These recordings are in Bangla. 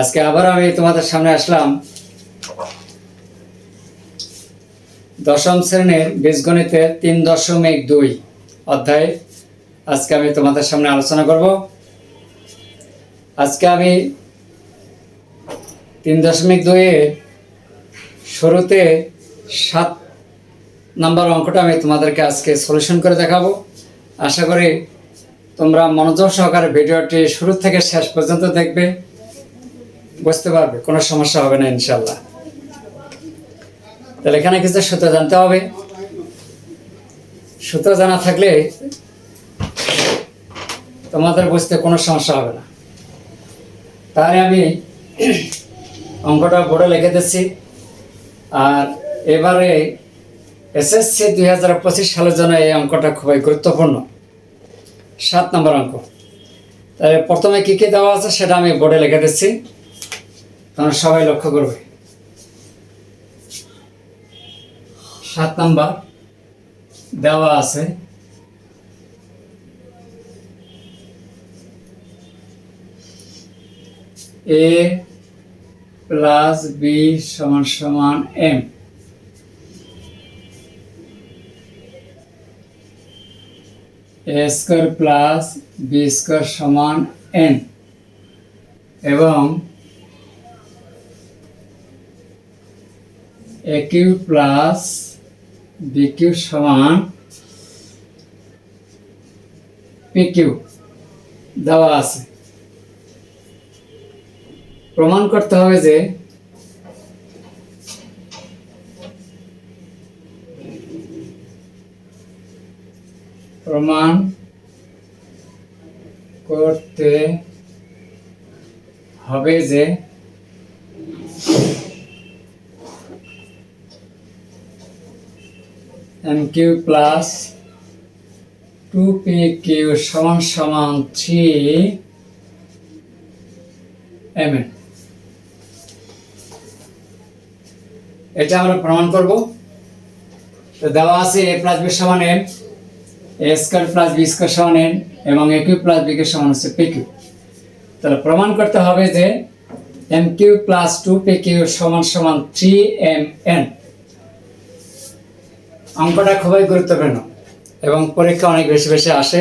আজকে আবার আমি তোমাদের সামনে আসলাম। দশম শ্রেণির বীজগণিতের তিন দশমিক দুই অধ্যায়। আজকে আমি তোমাদের সামনে আলোচনা করব। আজকে আমি তিন দশমিক দুইয়ের শুরুতে সাত নাম্বার অঙ্কটা আমি তোমাদেরকে আজকে সলিউশন করে দেখাবো। আশা করি তোমরা মনোযোগ সহকারে ভিডিওটি শুরু থেকে শেষ পর্যন্ত দেখবে। বুঝতে পারবে, কোনো সমস্যা হবে না ইনশাল্লাহ তাহলে এখানে কিছু সূত্র জানতে হবে। সূত্র জানা থাকলে তোমাদের বুঝতে কোনো সমস্যা হবে না। তাহলে আমি অঙ্কটা বোর্ডে লিখে দিচ্ছি। আর এবারে এসএসসি দুই হাজার পঁচিশ সালের জন্য এই অঙ্কটা খুবই গুরুত্বপূর্ণ। সাত নম্বর অঙ্ক। তাহলে প্রথমে কী কী দেওয়া আছে সেটা আমি বোর্ডে লিখে দিচ্ছি তোমরা সবাই লক্ষ্য করবে। সাত নাম্বার দেওয়া আছে এ প্লাস বি সমান সমান M A square plus B square সমান এন এবং A Q plus B Q সমান পি কিউ দেওয়া আছে। প্রমাণ করতে হবে যে প্রমাণ করতে হবে যে M Q plus two P Q সমান সমান থ্রি এম এন। এটা আমরা প্রমাণ করব। তো দেওয়া আছে এ প্লাস বি সমান M. A plus B square সমান এন এবং A Q plus B Q সমান হচ্ছে পি কিউ তাহলে প্রমাণ করতে হবে যে M Q plus two P Q সমান সমান থ্রি এম এন অঙ্কটা খুবই গুরুত্বপূর্ণ এবং পরীক্ষা অনেক বেশি বেশি আসে।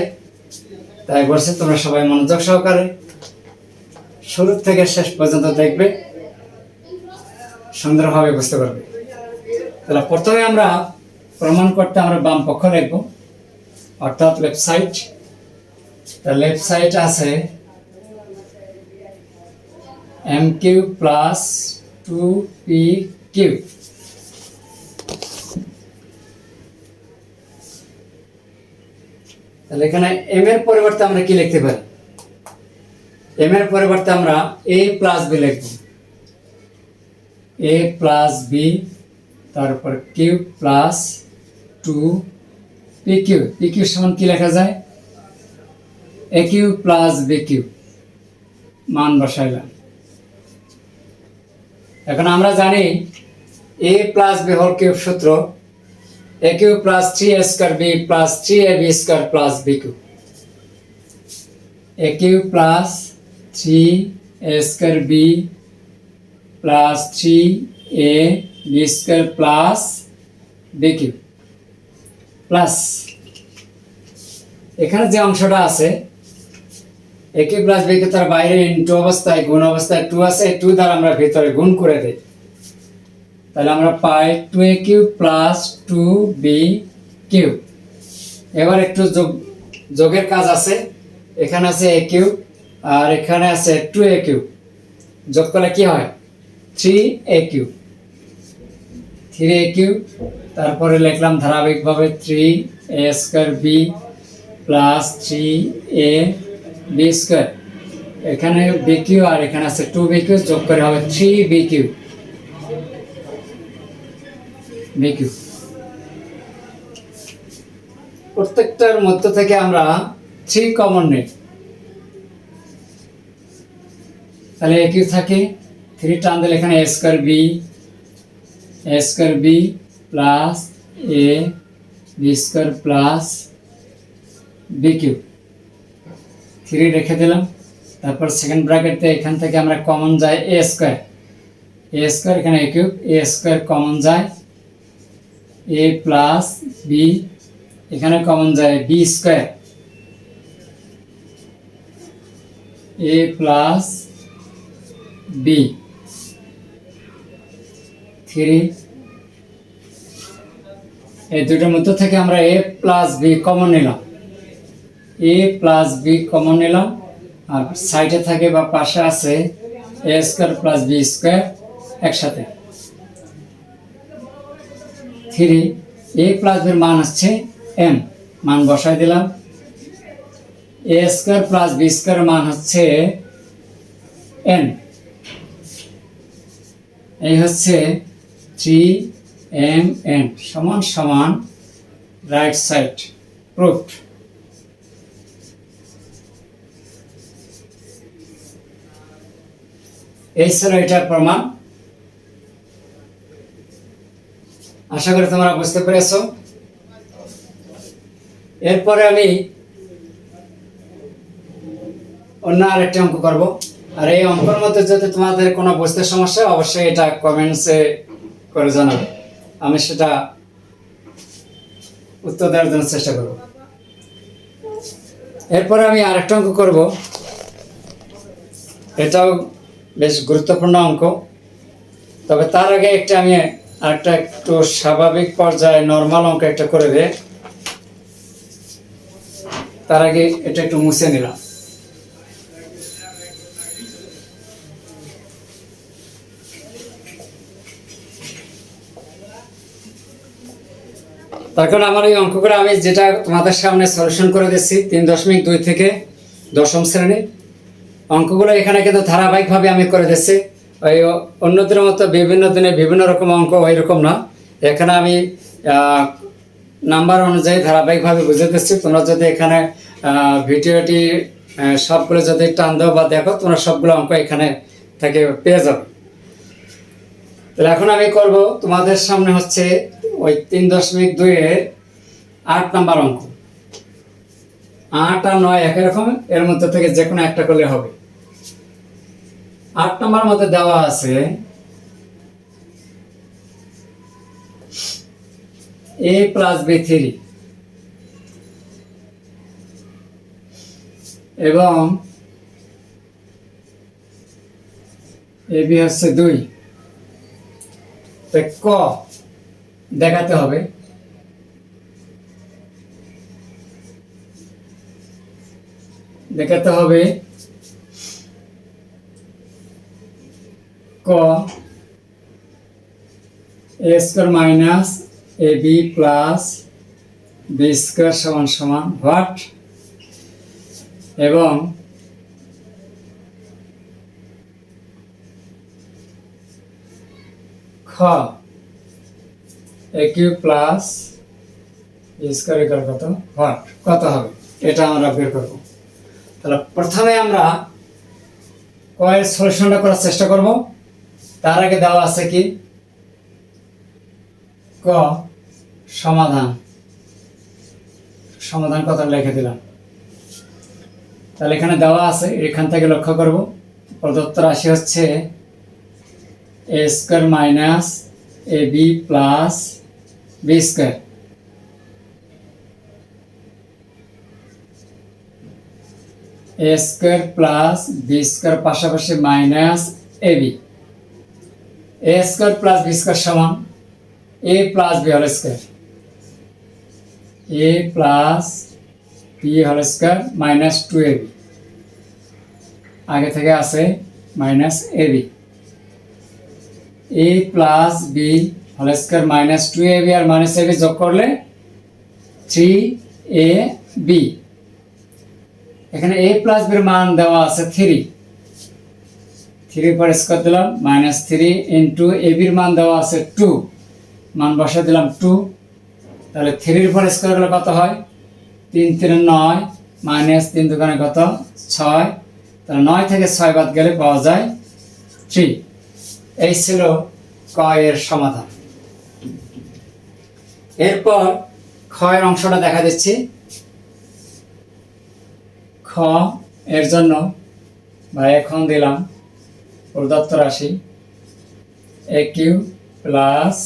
তাই বলছি, তোমরা সবাই মনোযোগ সহকারে শুরু থেকে শেষ পর্যন্ত দেখবে, সুন্দরভাবে বুঝতে পারবে। তাহলে প্রথমে আমরা প্রমাণ করতে আমরা বাম পক্ষ লিখব অর্থাৎ লেফট সাইড লেফট সাইড আছে M Q plus two P Q তাহলে এখানে এম এর পরিবর্তে আমরা কি লিখতে পারি? এম এর পরিবর্তে আমরা এ প্লাস বি লিখব। এ প্লাস বি তারপর Q plus two P Q P Q সমান কি লেখা যায় A Q plus B Q মান বসাইলাম এখন আমরা জানি A plus B whole cube সূত্র a q plus 3 a square b plus 3 a b square plus b q a q plus 3 a square b plus 3 a b square plus b q plus এখানে যে অংশটা আছে A Q plus B Q তার বাইরে ইন্টু অবস্থায়, গুণ অবস্থায় টু আছে টু দ্বারা আমরা ভিতরে গুণ করে দিই। তাহলে আমরা পাই two A Q plus two B Q এবার একটু যোগ, যোগের কাজ আছে। এখানে আছে এ কিউ আর এখানে আছে টু এ কিউ যোগ করলে কি হয়? Three A Q three A Q তারপরে লিখলাম ধারাবাহিকভাবে three A square B plus three A B square এখানে বি কিউ আর এখানে আছে টু বি কিউ, যোগ করে হবে থ্রি বি কিউ। বিকিউ প্রত্যেকটার মধ্য থেকে আমরা থ্রি কমন নেই। তাহলে এ কিউ থাকে। থ্রি টান দিলে এখানে A square B A square B plus A B square plus B Q three রেখে দিলাম। তারপর সেকেন্ড ব্র্যাকেটে এখান থেকে আমরা কমন যায় এ স্কোয়ার এ স্কোয়ার এখানে A cube A square common যায় এ প্লাস বি এখানে কমন যায় B square A plus B three এই দুটোর মধ্য থেকে আমরা এ প্লাস বি কমন নিলাম। এ প্লাস বি কমন নিলাম। আর সাইডে থাকে বা পাশে আছে A square plus B square একসাথে। থ্রি এ প্লাস বির মান হচ্ছে এম মান বসাই দিলাম। A square plus B square মান হচ্ছে এন এই হচ্ছে থ্রি এম এন সমান সমান রাইট সাইড প্রুফড এই ছিল এটার প্রমাণ। আশা করি তোমরা বুঝতে পেরেছ। এরপরে আমি অন্য আরেকটি অঙ্ক করব। আর এই অঙ্কের মধ্যে যদি তোমাদের কোনো বুঝতে সমস্যা অবশ্যই এটা কমেন্টসে করে জানাবে। আমি সেটা উত্তর দেওয়ার জন্য চেষ্টা করব। এরপরে আমি আরেকটা অঙ্ক করব। এটাও বেশ গুরুত্বপূর্ণ অঙ্ক। তবে তার আগে একটা আমি আরেকটা একটু স্বাভাবিক পর্যায়ে নর্মাল অঙ্ক একটা করে দে তার আগে এটা একটু মুছে নিলাম। তখন আমার এই অঙ্কগুলো আমি যেটা তোমাদের সামনে সলিউশন করে দিচ্ছি তিন দশমিক দুই থেকে দশম শ্রেণি। অঙ্কগুলো এখানে কিন্তু ধারাবাহিকভাবে আমি করে দিচ্ছি ওই অন্যদের মতো বিভিন্ন দিনে বিভিন্ন রকম অঙ্ক ওই রকম না। এখানে আমি নাম্বার অনুযায়ী ধারাবাহিকভাবে বুঝে দিচ্ছি তোমরা যদি এখানে ভিডিওটি সবগুলো যদি টান দাও বা দেখো, তোমরা সবগুলো অঙ্ক এখানে থেকে পেয়ে যাবে। তাহলে এখন আমি করব, তোমাদের সামনে হচ্ছে ওই তিন দশমিক দুইয়ের আট নাম্বার অঙ্ক। আট আর নয় একই রকম, এর মধ্যে থেকে যে কোনো একটা করলে হবে। আট নাম্বার মধ্যে দেওয়া আছে, এ প্লাস বি থ্রি। এবং এ বি হচ্ছে দুই। ক? দেখাতে হবে। দেখাতে হবে ক A square minus A B plus B square সমান সমান হোয়াট এবং খ এ প্লাস স্কোয়ার ইকাল কত হোয়াট কত হবে? এটা আমরা বের করব। তাহলে প্রথমে আমরা কয়ের সলিউশনটা করার চেষ্টা করব। তার আগে দেওয়া আছে কি? ক সমাধান। সমাধান কথা লিখে দিলাম। তাহলে এখানে দেওয়া আছে, এখান থেকে লক্ষ্য করব। প্রদত্ত রাশি হচ্ছে A square minus A B plus B square A square plus B square পাশাপাশি minus A B A square plus B square সমান A plus B whole square A plus B whole square minus two A B আগে থেকে আছে minus A B A plus B whole square minus two A B R minus A B যোগ করলে থ্রি এ বি এখানে এ প্লাস বির মান দেওয়া আছে থ্রি থ্রি পর স্কোয়ার দিলাম মাইনাস থ্রি ইন্টু এ বির মান দেওয়া আছে টু মান বসে দিলাম টু তাহলে থ্রির পর স্কোয়ার করলে কত হয়? তিন তিন, নয় মাইনাস তিন দোকানে কত? ছয়। তাহলে নয় থেকে ছয় বাদ গেলে পাওয়া যায় থ্রি এই ছিল ক এর সমাধান। এরপর ক্ষয়ের অংশটা দেখা দিচ্ছি। খ এর জন্য বা এখন দিলাম প্রদত্ত রাশি। A Q plus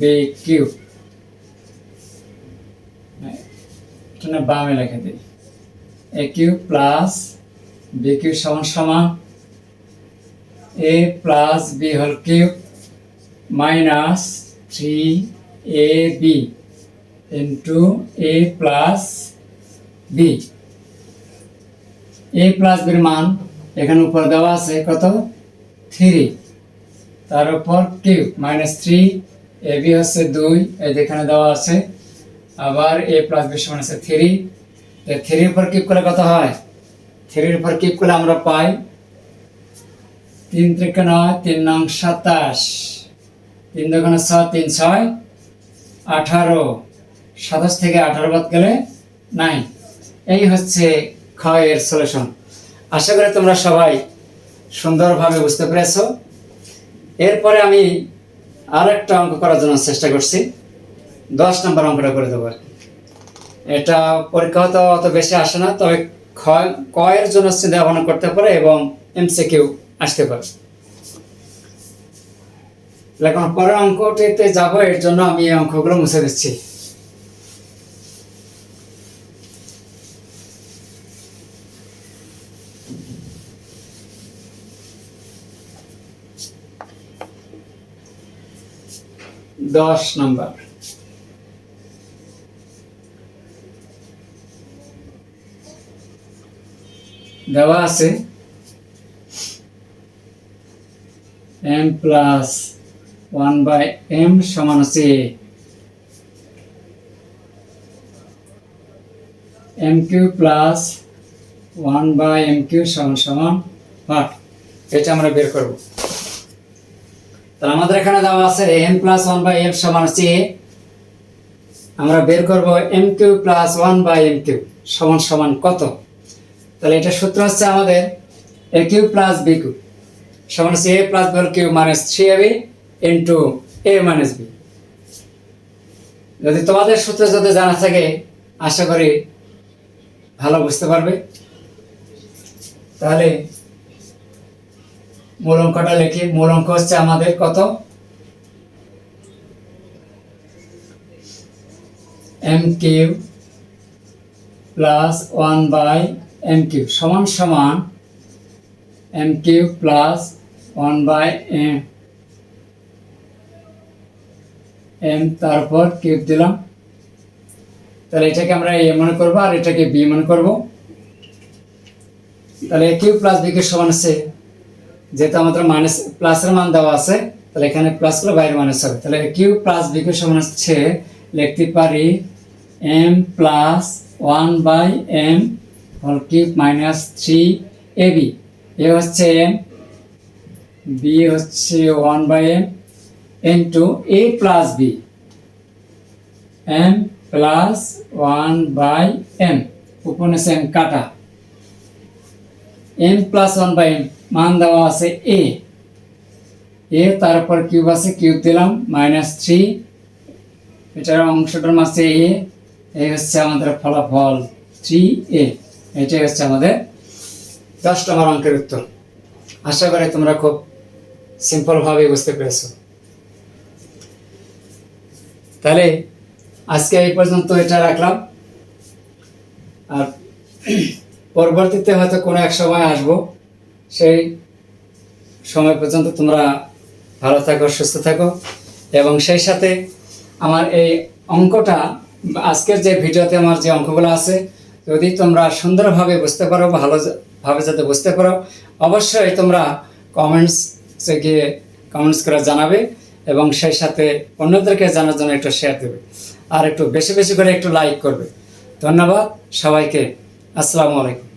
B Q. বামে লিখে দিই। A Q plus B Q সমান সমান A plus B whole cube minus three A B into A plus B A plus বির মান এখানে উপর দেওয়া আছে কত? থ্রি তার উপর cube minus three A B হচ্ছে দুই, এই যেখানে দেওয়া আছে। আবার এ প্লাস বি সমান আছে থ্রি থ্রির উপর কিউব করলে কত হয়? থ্রির উপর কিউব করলে আমরা পাই তিন থেকে নয় তিন নং সাতাশ। তিন দোকানে ছয় তিন ছয়। আঠারো। সাতাশ থেকে আঠারো বাদ গেলে নাই। এই হচ্ছে ক্ষয়ের সলিউশন আশা করি তোমরা সবাই সুন্দরভাবে বুঝতে পেরেছ। এরপরে আমি আর একটা অঙ্ক করার জন্য চেষ্টা করছি। দশ নম্বর অঙ্কটা করে দেবো। এটা পরীক্ষা হয়তো অত বেশি আসে না, তবে ক্ষয় কয়ের জন্য চিন্তা ভাবনা করতে পারে এবং এমসিকিউ আসতে পারে এখন পরের অঙ্কটিতে যাব, এর জন্য আমি এই অঙ্কগুলো মুছে দিচ্ছি। দশ নম্বর। দেওয়া আছে M plus one by M সমান হচ্ছে M Q plus one by M Q সমান সমান ভাগ এটা আমরা বের করব। তাহলে আমাদের এখানে দেওয়া আছে M plus one by M সমান হচ্ছে। আমরা বের করব M Q plus one by M Q সমান সমান কত? তাহলে এটা সূত্র হচ্ছে আমাদের A Q plus B Q সমান হচ্ছে A plus B Q minus three A B into A minus B যদি তোমাদের সূত্র যদি জানা থাকে, আশা করি ভালো বুঝতে পারবে। তাহলে মূল অঙ্কটা লিখি। মূল অঙ্ক হচ্ছে আমাদের কত? M Q plus one by M Q সমান সমান M Q plus one by M M তারপর কিউব দিলাম। তাহলে এটাকে আমরা এ মনে করব আর এটাকে বি মনে করব। তাহলে কিউ প্লাস বি কিউ সমান আছে। যেহেতু আমাদের মাইনাস প্লাসের মান দেওয়া আছে, তাহলে এখানে প্লাস করে বাইরে মাইনাস হবে। তাহলে কিউ প্লাস বি কিউ সমান হচ্ছে, লিখতে পারি M plus one by M whole cube minus three A B A হচ্ছে এম বি হচ্ছে one by M into A plus B. M plus one by M. উপরে এম কাটা। M plus one by M, মান দেওয়া আছে এ। এ তারপর কিউব আছে, কিউব দিলাম, মাইনাস থ্রি। এটার অংশটার মাঝে এ এই হচ্ছে আমাদের ফলাফল থ্রি এ। এটাই হচ্ছে আমাদের দশ নম্বর অঙ্কের উত্তর। আশা করি তোমরা খুব সিম্পলভাবে বুঝতে পেরেছ। তাহলে আজকে এই পর্যন্ত এটা রাখলাম। আর পরবর্তীতে হয়তো কোনো এক সময় আসব। সেই সময় পর্যন্ত তোমরা ভালো থাকো, সুস্থ থাকো। এবং সেই সাথে আমার এই অঙ্কটা, আজকের যে ভিডিওতে আমার যে অঙ্কগুলো আছে, যদি তোমরা সুন্দরভাবে বুঝতে পারো, ভালো ভাবে যাতে বুঝতে পারো, অবশ্যই তোমরা কমেন্টস গিয়ে কমেন্টস করে জানাবে এবং সেই সাথে অন্যদেরকে জানার জন্য একটু শেয়ার দেবে। আর একটু বেশি বেশি করে একটু লাইক করবে। ধন্যবাদ সবাইকে। আসসালামু আলাইকুম।